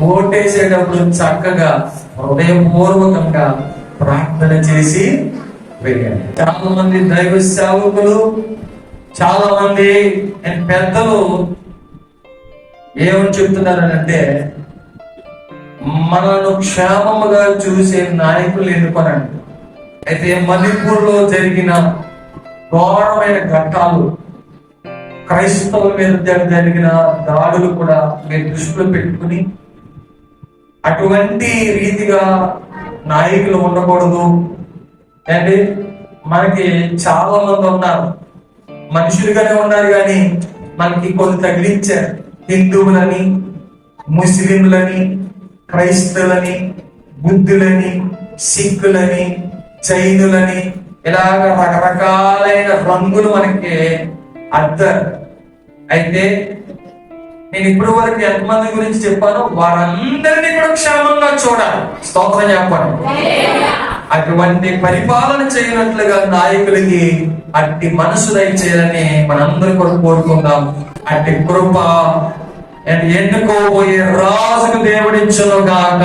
ఓటేసేటప్పుడు చక్కగా హృదయపూర్వకంగా ప్రార్థన చేసి వేయాలి చాలా మంది దైవ సేవకులు చాలా మంది పెద్దలు ఏమని చెప్తున్నారంటే మనను క్షేమముగా చూసే నాయకులు ఎన్నుకోనండి. అయితే మణిపూర్లో జరిగిన ఘోరమైన ఘట్టాలు క్రైస్తవుల మీద జరిగిన దాడులు కూడా మీరు దృష్టిలో పెట్టుకుని అటువంటి రీతిగా నాయకులు ఉండకూడదు. అంటే మనకి చాలా మంది ఉన్నారు. మనుషులుగానే ఉన్నారు కానీ మనకి కొన్ని తగిలించారు హిందువులని ముస్లింలని క్రైస్తవులని బుద్ధులని సిక్కులని జైనులని ఇలాగ రకరకాలైన రంగులు మనకి అద్దారు. అయితే నేను ఇప్పటి వరకు ఎంతమంది గురించి చెప్పానో వారందరినీ కూడా క్షేమంగా చూడాలి. స్తోత్రం చెప్పండి. అటువంటి పరిపాలన చేయనట్లుగా నాయకులకి అట్టి మనసు దయచేయాలని మనందరం కూడా కోరుకుందాం. అట్టి కృప ఎన్నుకోబోయే రాజుకు దేవుడించును గాక